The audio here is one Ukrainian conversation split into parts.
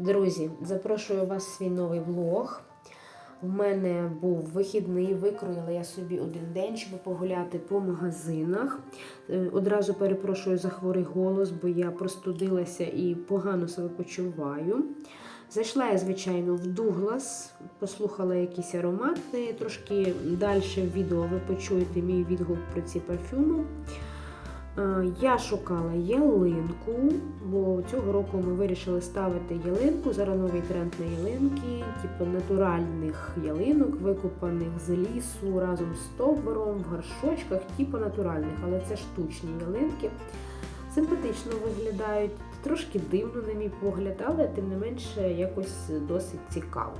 Друзі, запрошую вас в свій новий влог. В мене був вихідний, викроїла я собі один день, щоб погуляти по магазинах. Е, Одразу перепрошую за хворий голос, бо я простудилася і погано себе почуваю. Зайшла я, звичайно, в Дуглас, послухала якісь аромати. Трошки далі в відео ви почуєте мій відгук про ці парфюми. Е, Я шукала ялинку, бо цього року ми вирішили ставити ялинку. Зараз новий тренд на ялинки, типу натуральних ялинок, викопаних з лісу разом з стовбуром, в горшочках, типу натуральних, але це штучні ялинки. Симпатично виглядають, трошки дивно, на мій погляд, але тим не менше якось досить цікаво.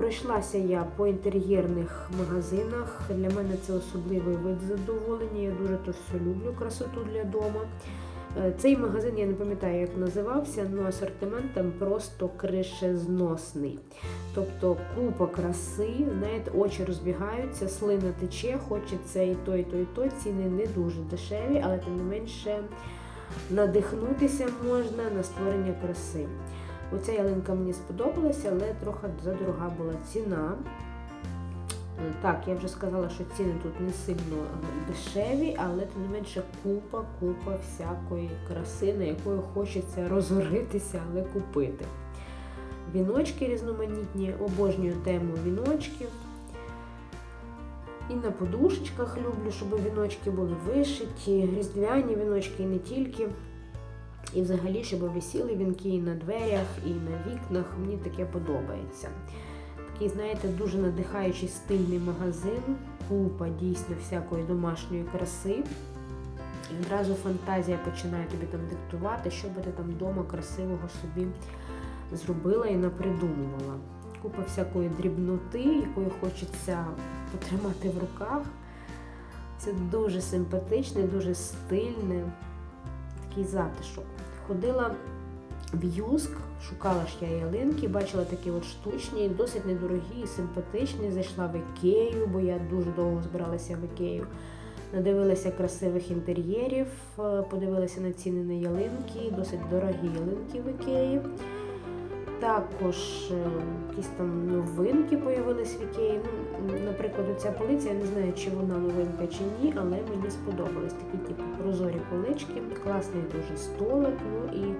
Пройшлася я по інтер'єрних магазинах. Для мене це особливий вид задоволення. Я дуже то все люблю, красоту для дома. Е, Цей магазин я не пам'ятаю, як називався, але асортимент там просто кришезносний. Тобто купа краси, знаєте, очі розбігаються, слина тече, хочеться і то, і то, і то. Ціни не дуже дешеві, але тим не менше надихнутися можна на створення краси. Оця ялинка мені сподобалася, але трохи задорога була ціна. Е, Так, я вже сказала, що ціни тут не сильно дешеві, але тим не менше купа, купа всякої краси, на якою хочеться розоритися, але купити. Віночки різноманітні, обожнюю тему віночків. І на подушечках люблю, щоб віночки були вишиті, різдвяні віночки і не тільки. І взагалі, щоб висіли вінки і на дверях, і на вікнах. Мені таке подобається. Такий, знаєте, дуже надихаючий стильний магазин, купа дійсно всякої домашньої краси. І одразу фантазія починає тобі там диктувати, що би ти там вдома красивого собі зробила і напридумувала. Купа всякої дрібноти, якої хочеться потримати в руках. Це дуже симпатичне, дуже стильне, такий затишок. Ходила в Юск, шукала ж я ялинки, бачила такі от штучні, досить недорогі і симпатичні. Зайшла в Ікею, бо я дуже довго збиралася в Ікею. Надивилася красивих інтер'єрів, е, подивилася на ціни на ялинки, досить дорогі ялинки в Ікеї. Також е, якісь там новинки появились в Ікеї. Ну, наприклад, ця полиця, я не знаю, чи вона новинка чи ні, але мені сподобались такі типу прозорі полички, класний дуже столик. Ну і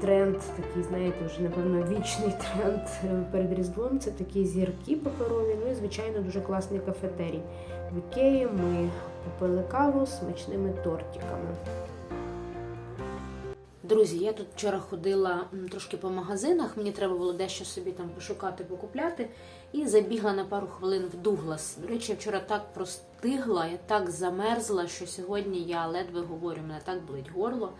тренд, такий, знаєте, вже напевно вічний тренд е, перед Різдвом. Це такі зірки паперові. Ну і звичайно дуже класний кафетерій. В Ікеї ми попили каву смачними тортиками. Друзі, я тут вчора ходила трошки по магазинах, мені треба було дещо собі там пошукати, покупляти, і забігла на пару хвилин в Дуглас. До речі, я вчора так простигла, я так замерзла, що сьогодні я ледве говорю, мене так болить горло.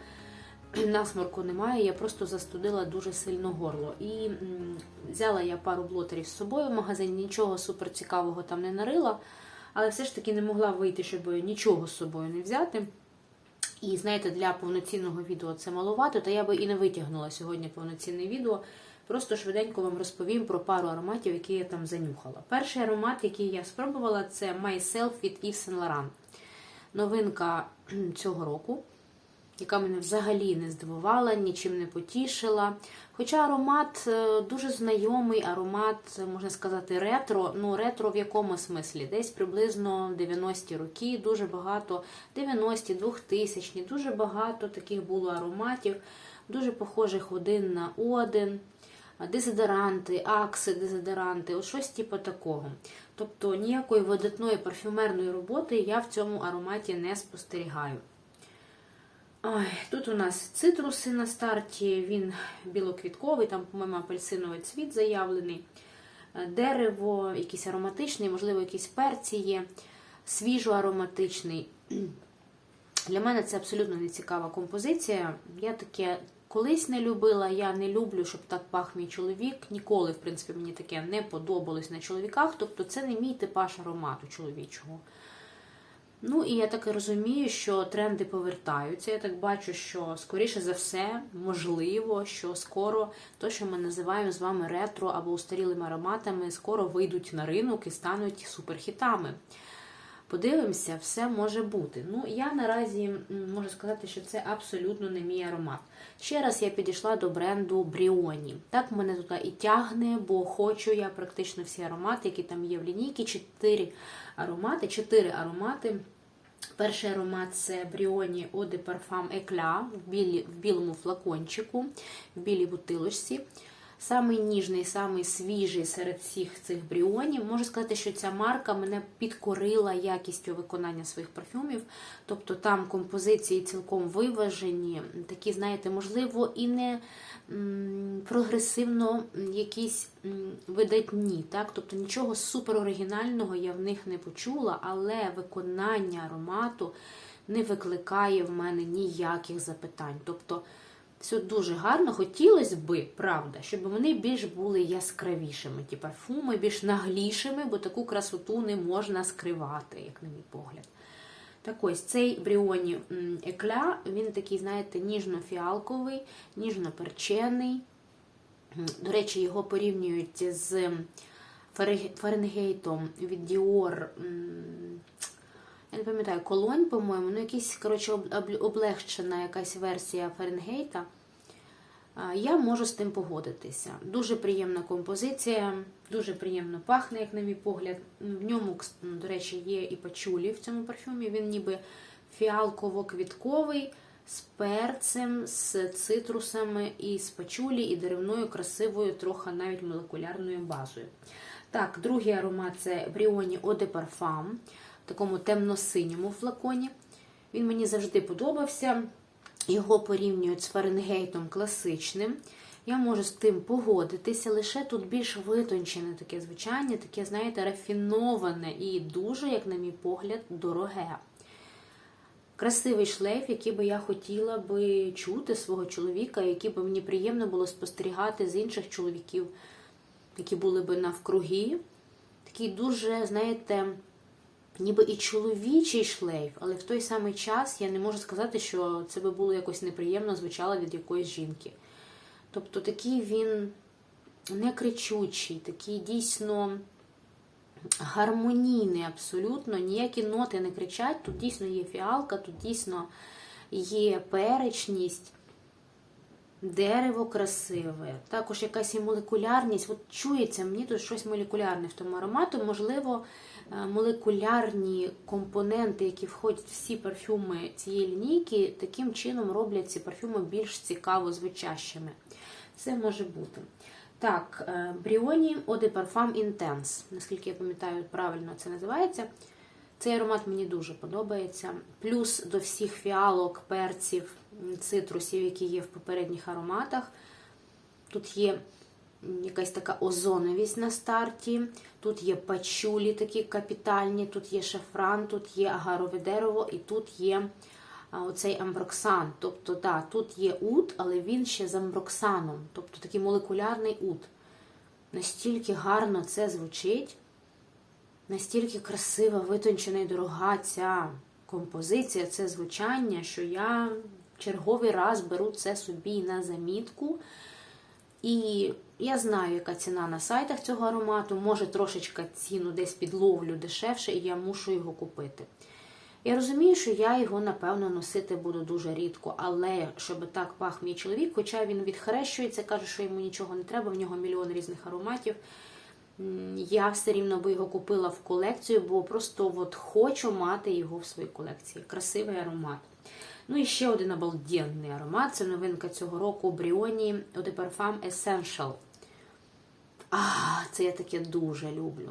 Насморку немає, я просто застудила дуже сильно горло. І взяла я пару блотерів з собою в магазин, нічого супер цікавого там не нарила, але все ж таки не могла вийти, щоб нічого з собою не взяти. І знаєте, для повноцінного відео це маловато, та я би і не витягнула сьогодні повноцінне відео. Просто швиденько вам розповім про пару ароматів, які я там занюхала. Перший аромат, який я спробувала, це Myself від Yves Saint Laurent. Новинка цього року, яка мене взагалі не здивувала, нічим не потішила. Хоча аромат е, дуже знайомий, аромат, е, можна сказати, ретро. Ну, ретро в якому смислі? Десь приблизно 90-ті роки, дуже багато 90-ті, 2000-ті, дуже багато таких було ароматів, дуже похожих один на один. Дезодоранти, акси, дезодоранти, ось щось типу такого. Тобто ніякої видатної парфюмерної роботи я в цьому ароматі не спостерігаю. Тут у нас цитруси на старті, він білоквітковий, там, по-моєму, апельсиновий цвіт заявлений, Е, дерево, якийсь ароматичний, можливо, якісь перці є, свіжо-ароматичний. Для мене це абсолютно не цікава композиція. Я таке колись не любила, я не люблю, щоб так пах мій чоловік. Ніколи, в принципі, мені таке не подобалось на чоловіках. Тобто це не мій типаж аромату чоловічого. Ну і я так і розумію, що тренди повертаються. Я так бачу, що скоріше за все, можливо, що скоро то, що ми називаємо з вами ретро або устарілими ароматами, скоро вийдуть на ринок і стануть суперхітами. Подивимося, все може бути. Ну, я наразі можу сказати, що це абсолютно не мій аромат. Ще раз я підійшла до бренду Бріоні. Так мене тут і тягне, бо хочу я практично всі аромати, які там є в лінійці. Чотири аромати, чотири аромати. Перший аромат це Бріоні Eclat в, білі, в білому флакончику, в білій бутилочці. Самий ніжний, самий свіжий серед всіх цих бріонів. Можу сказати, що ця марка мене підкорила якістю виконання своїх парфюмів. Тобто там композиції цілком виважені, такі, знаєте, можливо, і не прогресивно якісь видатні. Так? Тобто нічого супероригінального я в них не почула, але виконання аромату не викликає в мене ніяких запитань. Тобто все дуже гарно. Хотілося би, правда, щоб вони більш були яскравішими, ті парфуми, більш наглішими, бо таку красоту не можна скривати, як на мій погляд. Так ось цей Бріоні Екля, він такий, знаєте, ніжно-фіалковий, ніжно-перчений. До речі, його порівнюють з Фаренгейтом від Dior. Я не пам'ятаю, колонь, по-моєму, ну якийсь, коротше, об- об- облегчена якась версія Фаренгейта. Я можу з тим погодитися. Дуже приємна композиція, дуже приємно пахне, як на мій погляд. В ньому, до речі, є і пачулі в цьому парфюмі. Він ніби фіалково-квітковий, з перцем, з цитрусами, і з пачулі, і деревною, красивою, трохи навіть молекулярною базою. Так, другий аромат це de Parfum в такому темно-синьому флаконі. Він мені завжди подобався. Його порівнюють з Фаренгейтом класичним. Я можу з тим погодитися, лише тут більш витончене таке звучання, таке, знаєте, рафіноване і дуже, як на мій погляд, дороге. Красивий шлейф, який би я хотіла би чути свого чоловіка, який би мені приємно було спостерігати з інших чоловіків, які були би навкруги. Такий дуже, знаєте, ніби і чоловічий шлейф, але в той самий час я не можу сказати, що це би було якось неприємно звучало від якоїсь жінки. Тобто такий він не кричучий, такий дійсно гармонійний абсолютно, ніякі ноти не кричать. Тут дійсно є фіалка, тут дійсно є перечність, дерево красиве, також якась і молекулярність. От чується мені тут щось молекулярне в тому аромату. Можливо, е, молекулярні компоненти, які входять в всі парфюми цієї лінійки, таким чином роблять ці парфюми більш цікаво звучащими. Це може бути. Так, е, Brioni Eau Parfum Intense, наскільки я пам'ятаю, правильно це називається. Цей аромат мені дуже подобається. Плюс до всіх фіалок, перців, цитрусів, які є в попередніх ароматах. Тут є якась така озоновість на старті, тут є пачулі такі капітальні, тут є шафран, тут є агарове дерево і тут є оцей амброксан. Тобто, да, тут є ут, але він ще з амброксаном, тобто такий молекулярний ут. Настільки гарно це звучить, настільки красива, витончена і дорога ця композиція, це звучання, що я черговий раз беру це собі на замітку. І я знаю, яка ціна на сайтах цього аромату. Може, трошечка ціну десь підловлю дешевше, і я мушу його купити. Я розумію, що я його, напевно, носити буду дуже рідко, але щоб так пах мій чоловік, хоча він відхрещується, каже, що йому нічого не треба, в нього мільйон різних ароматів. Я все рівно би його купила в колекцію, бо просто от хочу мати його в своїй колекції. Красивий аромат. Ну і ще один обалденний аромат. Це новинка цього року Бріоні Eau de Parfum Essential. А, це я таке дуже люблю.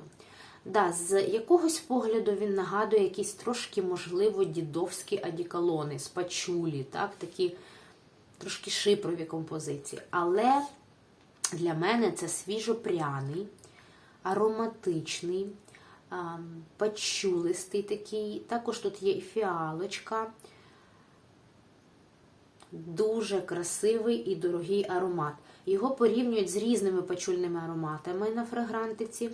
Да, з якогось погляду він нагадує якісь трошки, можливо, дідовські адікалони з пачулі, так, такі трошки шипрові композиції. Але для мене це свіжопряний, ароматичний, ам, пачулистий такий. Також тут є і фіалочка. Дуже красивий і дорогий аромат. Його порівнюють з різними пачульними ароматами на фрагрантиці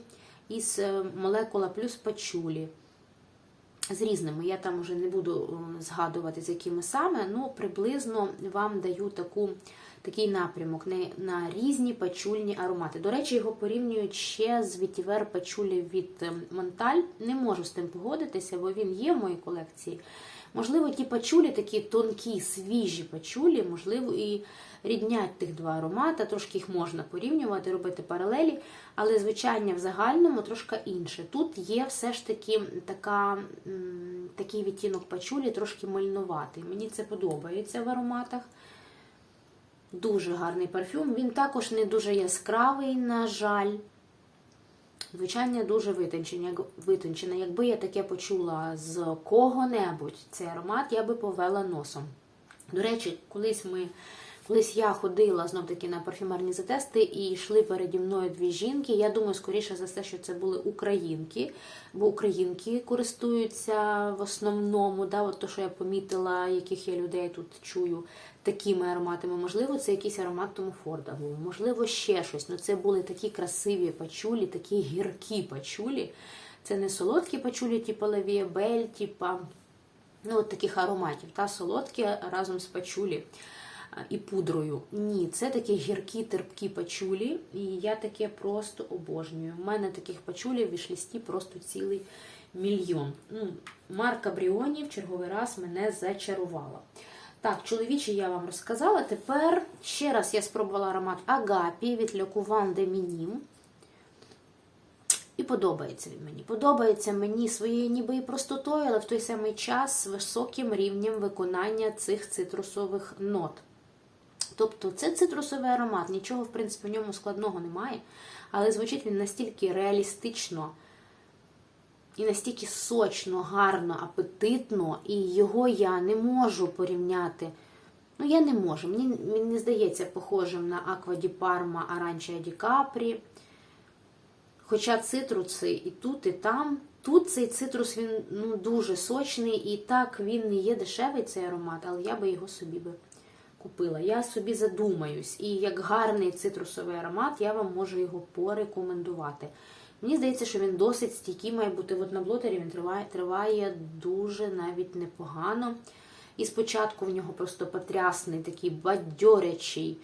із е, молекула плюс пачулі. з різними. Я там уже не буду е, згадувати, з якими саме, ну приблизно вам даю таку, такий напрямок на, на різні пачульні аромати. До речі, його порівнюють ще з вітівер пачулі від е, Монталь. Не можу з тим погодитися, бо він є в моїй колекції. Можливо, ті пачулі, такі тонкі, свіжі пачулі, можливо, і ріднять тих два аромати, трошки їх можна порівнювати, робити паралелі, але звичайно в загальному трошки інше. Тут є все ж таки така, такий відтінок пачулі, трошки мильнуватий. Мені це подобається в ароматах. Дуже гарний парфюм. Він також не дуже яскравий, на жаль. Звичайно, дуже витончений. Як- Якби я таке почула з кого-небудь цей аромат, я би повела носом. До речі, колись ми. Колись я ходила знов таки на парфюмерні затести і йшли переді мною дві жінки. Я думаю, скоріше за все, що це були українки, бо українки користуються в основному, да, от то, що я помітила, яких я людей тут чую такими ароматами. Можливо, це якийсь аромат Тому Форда був, можливо, ще щось. Ну це були такі красиві пачулі, такі гіркі пачулі. Це не солодкі пачулі, типу Лавія Бель, типу, ну, от таких ароматів, та солодкі разом з пачулі і пудрою. Ні, це такі гіркі, терпкі пачулі, і я таке просто обожнюю. У мене таких пачулів в вішлісті просто цілий мільйон. Ну, Марка Бріоні в черговий раз мене зачарувала. Так, чоловічі я вам розказала. Тепер ще раз я спробувала аромат Агапі від Couvent de Minim. І подобається він мені. Подобається мені своєю ніби і простотою, але в той самий час високим рівнем виконання цих цитрусових нот. Тобто це цитрусовий аромат, нічого, в принципі, в ньому складного немає, але звучить він настільки реалістично і настільки сочно, гарно, апетитно, і його я не можу порівняти. Ну, я не можу. Мені він не здається похожим на Аква Ді Парма Аранчія Ді Капрі. Хоча цитруси і тут, і там. Тут цей цитрус він ну, дуже сочний, і так він не є дешевий цей аромат, але я би його собі би купила. Я собі задумаюсь. І як гарний цитрусовий аромат, я вам можу його порекомендувати. Мені здається, що він досить стійкий має бути. От на блотері він триває, триває дуже навіть непогано. І спочатку в нього просто потрясний, такий бадьорячий,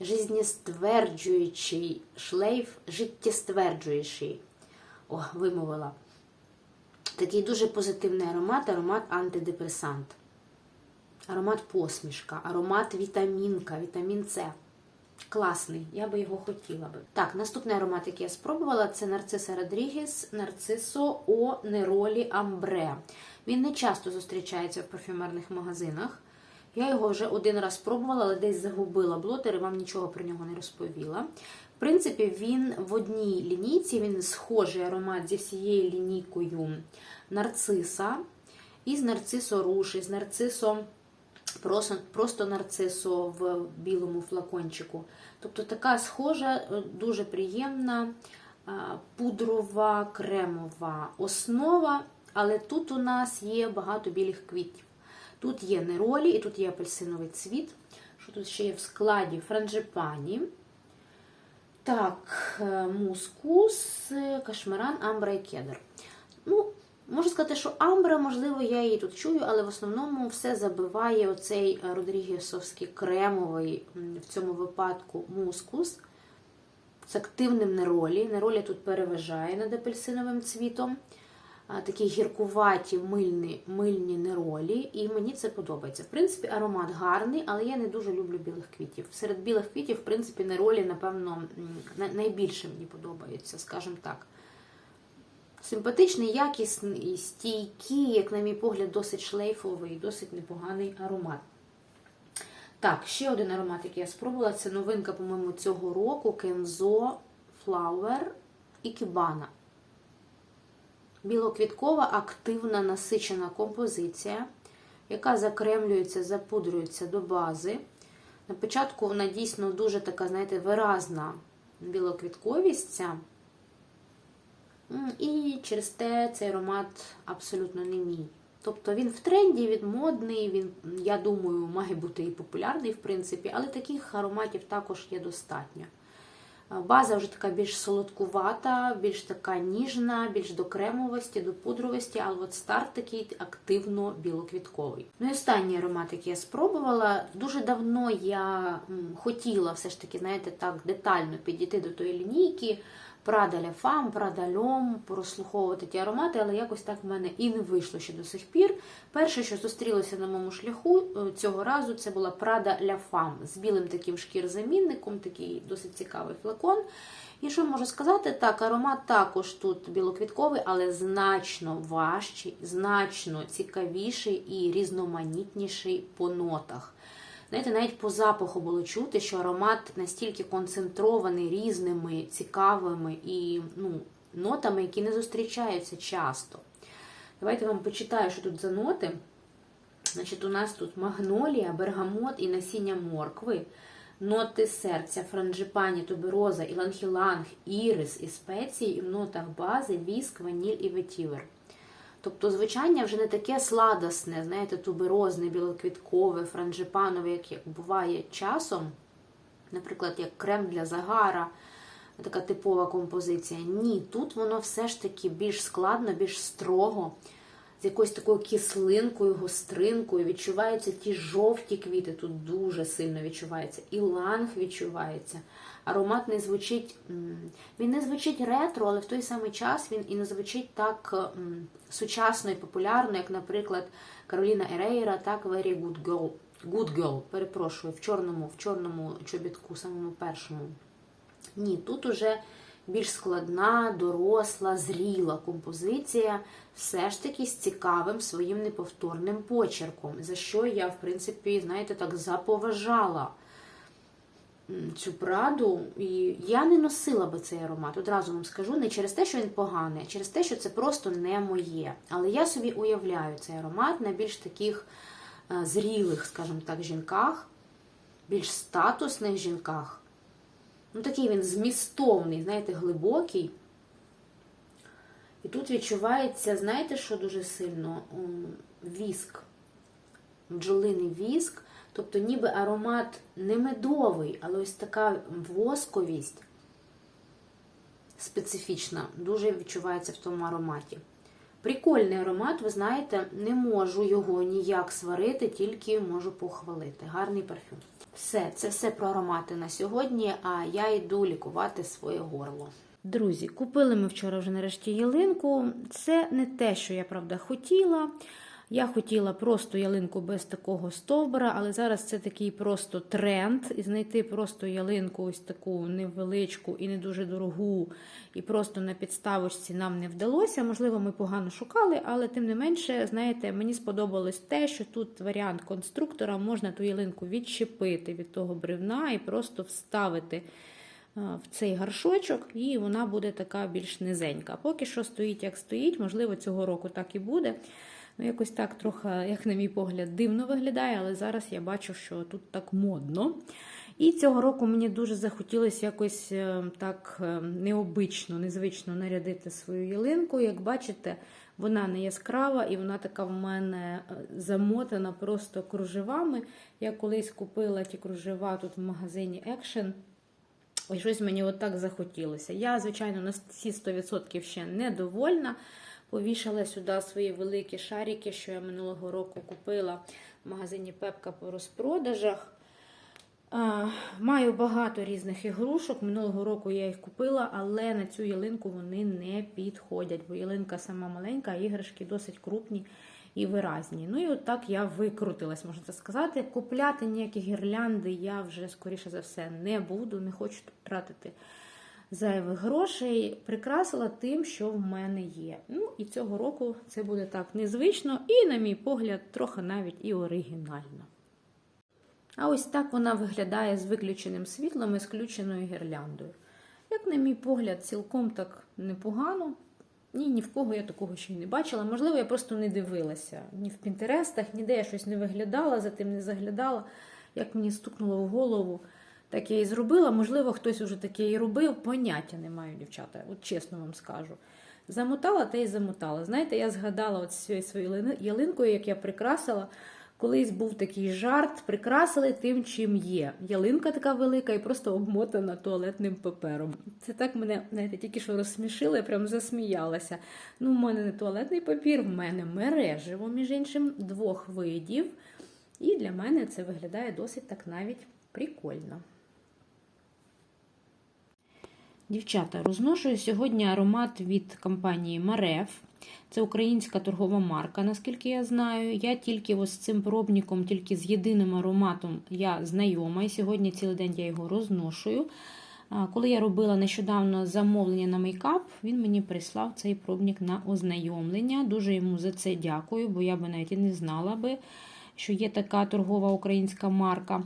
жизнестверджуючий шлейф, життєстверджуючий. О, вимовила. Такий дуже позитивний аромат, аромат антидепресант. Аромат посмішка, аромат вітамінка, вітамін С. Класний, я би його хотіла би. Так, наступний аромат, який я спробувала, це Нарциса Родрігес, Нарцисо О Неролі Амбре. Він не часто зустрічається в парфюмерних магазинах. Я його вже один раз спробувала, але десь загубила блотер і вам нічого про нього не розповіла. В принципі, він в одній лінійці, він схожий аромат зі всією лінійкою нарциса, і з нарцисо руш, і з нарцисо просто, просто нарцисо в білому флакончику. Тобто така схожа, е, дуже приємна пудрова кремова основа, але тут у нас є багато білих квітів. Тут є неролі і тут є апельсиновий цвіт. Що тут ще є в складі франжипані. Так, е, мускус, е, кашмаран, амбра і кедр. Ну, Можу сказати, що амбра, можливо, я її тут чую, але в основному все забиває оцей Родрігесовський кремовий в цьому випадку мускус з активним неролі. Неролі тут переважає над апельсиновим цвітом. Такі гіркуваті мильні, мильні неролі, і мені це подобається. В принципі, аромат гарний, але я не дуже люблю білих квітів. Серед білих квітів, в принципі, неролі, напевно, найбільше мені подобаються, скажімо так. Симпатичний, якісний, стійкий, як, на мій погляд, досить шлейфовий, досить непоганий аромат. Так, ще один аромат, який я спробувала, це новинка, по-моєму, цього року Kenzo Flower Ікебана. Білоквіткова, активна, насичена композиція, яка закремлюється, запудрюється до бази. На початку вона дійсно дуже така, знаєте, виразна білоквітковість. І через те цей аромат абсолютно не мій. Тобто він в тренді, він модний, він, я думаю, має бути і популярний, в принципі, але таких ароматів також є достатньо. База вже така більш солодкувата, більш така ніжна, більш до кремовості, до пудровості, але от старт такий активно білоквітковий. Ну і останній аромат, який я спробувала. Дуже давно я хотіла все ж таки, знаєте, так детально підійти до тої лінійки. La Femme, Prada прослуховувати ті аромати, але якось так в мене і не вийшло ще до сих пір. Перше, що зустрілося на моєму шляху е, цього разу, це була Prada La Femme з білим таким шкірзамінником, такий досить цікавий флакон. І що можу сказати? Так, аромат також тут білоквітковий, але значно важчий, значно цікавіший і різноманітніший по нотах. Знаєте, навіть по запаху було чути, що аромат настільки концентрований різними цікавими і ну, нотами, які не зустрічаються часто. Давайте вам почитаю, що тут за ноти. Значить, у нас тут магнолія, бергамот і насіння моркви, ноти серця, франджипані, тубероза, іланг-іланг, ірис і спеції, і в нотах бази, віск, ваніль і ветівер. Тобто звучання вже не таке сладосне, знаєте, туберозне, білоквіткове, франжипанове, як буває часом, наприклад, як крем для загара, така типова композиція. Ні, тут воно все ж таки більш складно, більш строго, з якоюсь такою кислинкою, гостринкою. Відчуваються ті жовті квіти, тут дуже сильно відчувається. І ланг відчувається. Аромат не звучить, він не звучить ретро, але в той самий час він і не звучить так сучасно і популярно, як, наприклад, Кароліна Ерейра, так Very Good Girl. Good Girl, перепрошую, в чорному, в чорному чобітку, самому першому. Ні, тут уже більш складна, доросла, зріла композиція, все ж таки з цікавим своїм неповторним почерком, за що я, в принципі, знаєте, так заповажала цю праду. І я не носила би цей аромат, одразу вам скажу, не через те, що він поганий, а через те, що це просто не моє. Але я собі уявляю цей аромат на більш таких е, зрілих, скажімо так, жінках, більш статусних жінках. Ну, такий він змістовний, знаєте, глибокий. І тут відчувається, знаєте, що дуже сильно? Віск. Бджолиний віск. Тобто ніби аромат не медовий, але ось така восковість специфічна, дуже відчувається в тому ароматі. Прикольний аромат, ви знаєте, не можу його ніяк сварити, тільки можу похвалити. Гарний парфюм. Все, це все про аромати на сьогодні, а я йду лікувати своє горло. Друзі, купили ми вчора вже нарешті ялинку. Це не те, що я правда хотіла. Я хотіла просто ялинку без такого стовбура, але зараз це такий просто тренд. І знайти просто ялинку, ось таку невеличку і не дуже дорогу, і просто на підставочці нам не вдалося. Можливо, ми погано шукали, але тим не менше, знаєте, мені сподобалось те, що тут варіант конструктора можна ту ялинку відчепити від того бревна і просто вставити в цей гаршочок, і вона буде така більш низенька. Поки що стоїть, як стоїть, можливо, цього року так і буде. Ну, якось так трохи, як на мій погляд, дивно виглядає, але зараз я бачу, що тут так модно. І цього року мені дуже захотілося якось е, так е, необично, незвично нарядити свою ялинку. Як бачите, вона не яскрава і вона така в мене е, замотана просто кружевами. Я колись купила ті кружева тут в магазині Action. І щось мені отак захотілося. Я, звичайно, на всі 100% ще недовольна. Повішала сюди свої великі шарики, що я минулого року купила в магазині Пепка по розпродажах. Маю багато різних ігрушок. Минулого року я їх купила, але на цю ялинку вони не підходять, бо ялинка сама маленька, а іграшки досить крупні і виразні. Ну і от так я викрутилась, можна це сказати. Купляти ніякі гірлянди я вже, скоріше за все, не буду, не хочу тратити зайвих грошей. Прикрасила тим, що в мене є. Ну і цього року це буде так незвично і, на мій погляд, трохи навіть і оригінально. А ось так вона виглядає з виключеним світлом і з включеною гірляндою. Як, на мій погляд, цілком так непогано. Ні, ні в кого я такого ще й не бачила. Можливо, я просто не дивилася ні в Пінтерестах, ніде я щось не виглядала, за тим не заглядала. Як мені стукнуло в голову, так я і зробила. Можливо, хтось уже таке і робив. Поняття не маю, дівчата, от чесно вам скажу. Замотала та й замотала. Знаєте, я згадала от своєю ялинкою, як я прикрасила Колись був такий жарт, прикрасили тим, чим є. Ялинка така велика і просто обмотана туалетним папером. Це так мене, знаєте, тільки що розсмішило, я прям засміялася. Ну, в мене не туалетний папір, в мене мережево, між іншим, двох видів. І для мене це виглядає досить так навіть прикольно. Дівчата, розношую сьогодні аромат від компанії Мареф. Це українська торгова марка, наскільки я знаю. Я тільки ось з цим пробником, тільки з єдиним ароматом я знайома, і сьогодні цілий день я його розношую. Коли я робила нещодавно замовлення на мейкап, він мені прислав цей пробник на ознайомлення. Дуже йому за це дякую, бо я би навіть і не знала би, що є така торгова українська марка.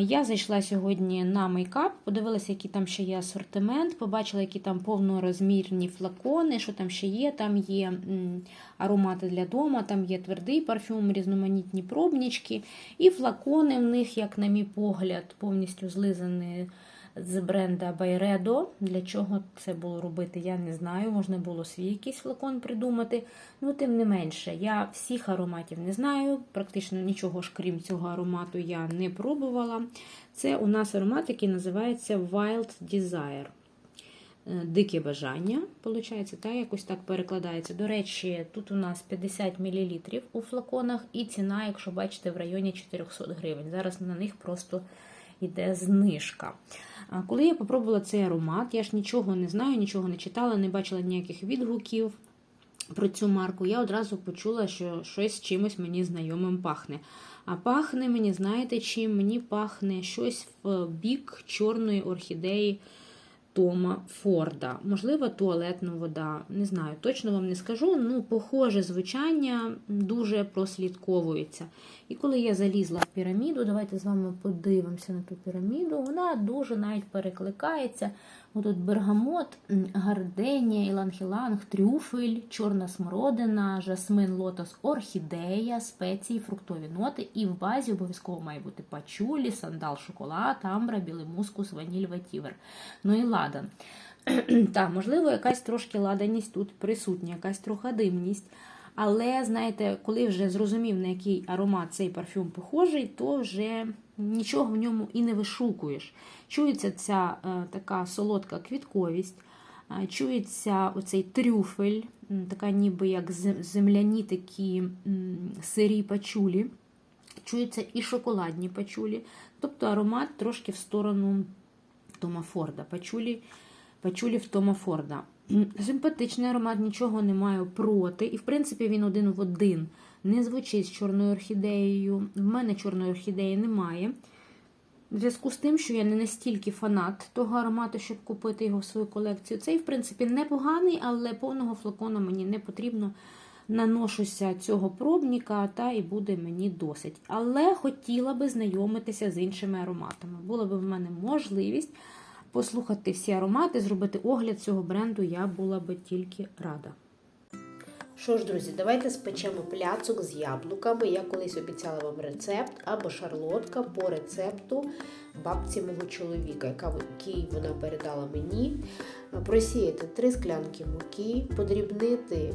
Я зайшла сьогодні на мейкап, подивилася, який там ще є асортимент, побачила, які там повнорозмірні флакони, що там ще є. Там є аромати для дома, там є твердий парфюм, різноманітні пробнички. І флакони в них, як на мій погляд, повністю злизані з бренда Байредо. Для чого це було робити, я не знаю. Можна було свій якийсь флакон придумати. Ну, тим не менше, я всіх ароматів не знаю. Практично нічого ж крім цього аромату я не пробувала. Це у нас аромат, який називається Wild Desire. Дике бажання, виходить, та якось так перекладається. До речі, тут у нас 50 мл у флаконах, і ціна, якщо бачите, в районі 400 гривень. Зараз на них просто йде знижка. Коли я попробувала цей аромат, я ж нічого не знаю, нічого не читала, не бачила ніяких відгуків про цю марку, я одразу почула, що щось чимось мені знайомим пахне. А пахне мені, знаєте, чим? Мені пахне щось в бік чорної орхідеї. Тома Форда. Можливо, туалетна вода. Не знаю, точно вам не скажу. Ну, похоже звучання дуже прослідковується. І коли я залізла в піраміду, давайте з вами подивимося на ту піраміду, вона дуже навіть перекликається. Отут бергамот, гарденія, іланг-іланг, трюфель, чорна смородина, жасмин, лотос, орхідея, спеції, фруктові ноти. І в базі обов'язково має бути пачулі, сандал, шоколад, амбра, білий мускус, ваніль, ветівер. Ну і ладан. Так, можливо, якась трошки ладаність тут присутня, якась трохи димність. Але, знаєте, коли вже зрозумів, на який аромат цей парфюм похожий, то вже нічого в ньому і не вишукуєш. Чується ця е, така солодка квітковість, чується оцей трюфель, така ніби як земляні такі сирі пачулі, чуються і шоколадні пачулі. Тобто аромат трошки в сторону Тома Форда. Пачулі, пачулі в Тома Форда. Симпатичний аромат, нічого не маю проти. І, в принципі, він один в один не звучить з чорною орхідеєю. В мене чорної орхідеї немає. В зв'язку з тим, що я не настільки фанат того аромату, щоб купити його в свою колекцію. Цей, в принципі, непоганий, але повного флакона мені не потрібно. Наношуся цього пробника, та і буде мені досить. Але хотіла би знайомитися з іншими ароматами. Була б в мене можливість послухати всі аромати, зробити огляд цього бренду, я була би тільки рада. Що ж, друзі, давайте спечемо пляцок з яблуками. Я колись обіцяла вам рецепт або шарлотка по рецепту бабці мого чоловіка, який вона передала мені. Просіяти 3 склянки муки, подрібнити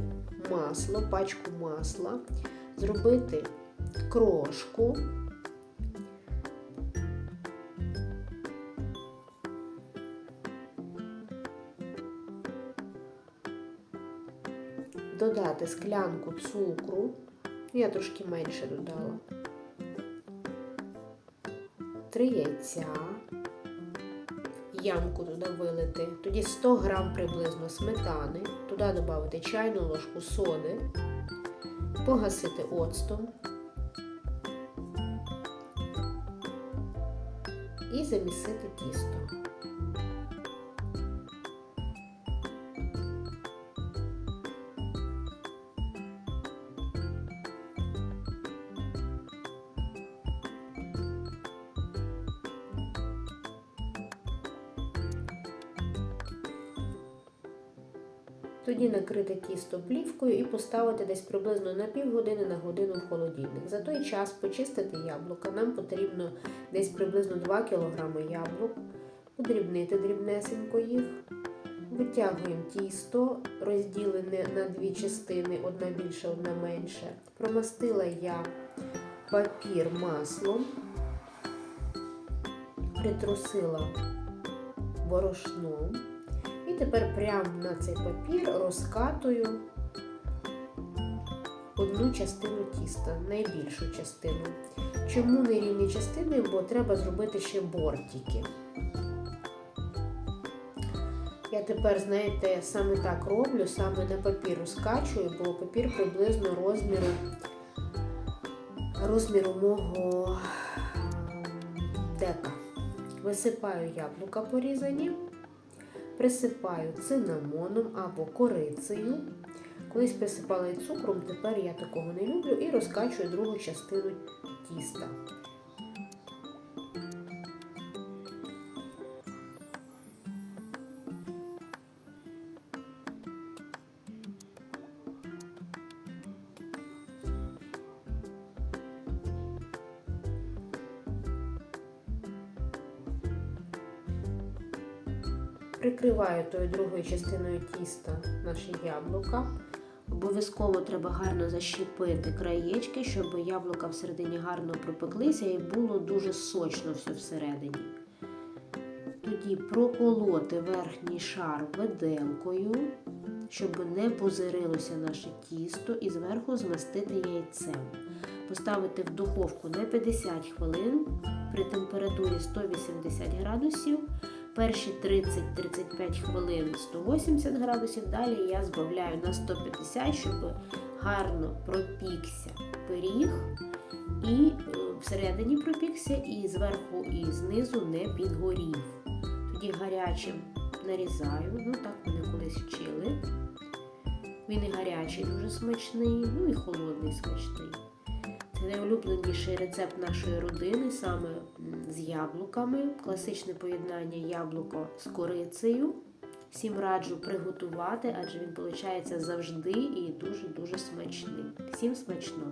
масло, пачку масла, зробити крошку. Додати склянку цукру, я трошки менше додала, три яйця, ямку туди вилити, тоді 100 грам приблизно сметани, туди додати чайну ложку соди, погасити оцтом. І замісити тісто. Накрити тісто плівкою і поставити десь приблизно на півгодини на годину в холодильник. За той час почистити яблука. Нам потрібно десь приблизно 2 кг яблук, подрібнити дрібнесенько їх. Витягуємо тісто, розділене на дві частини, одна більше, одна менше. Промастила я папір маслом, притрусила борошном. Тепер прямо на цей папір розкатую одну частину тіста, найбільшу частину. Чому не рівні частини? Бо треба зробити ще бортики. Я тепер, знаєте, саме так роблю, саме на папір розкачую, бо папір приблизно розміру розміру мого дека. Висипаю яблука порізані, присипаю цинамоном або корицею. Колись присипала і цукром, тепер я такого не люблю і розкачую другу частину тіста. Прикриваю тою другою частиною тіста наші яблука. Обов'язково треба гарно защепити краєчки, щоб яблука всередині гарно пропеклися і було дуже сочно все всередині. Тоді проколоти верхній шар виделкою, щоб не позирилося наше тісто, і зверху змастити яйцем. Поставити в духовку на 50 хвилин при температурі 180 градусів. Перші 30-35 хвилин 180 градусів, далі я збавляю на 150, щоб гарно пропікся пиріг, і е, всередині пропікся, і зверху, і знизу не підгорів. Тоді гарячим нарізаю, ну так мене колись вчили. Він і гарячий дуже смачний, ну і холодний смачний. Це найулюбленіший рецепт нашої родини, саме з яблуками. Класичне поєднання яблуко з корицею. Всім раджу приготувати, адже він виходить завжди і дуже-дуже смачний. Всім смачного!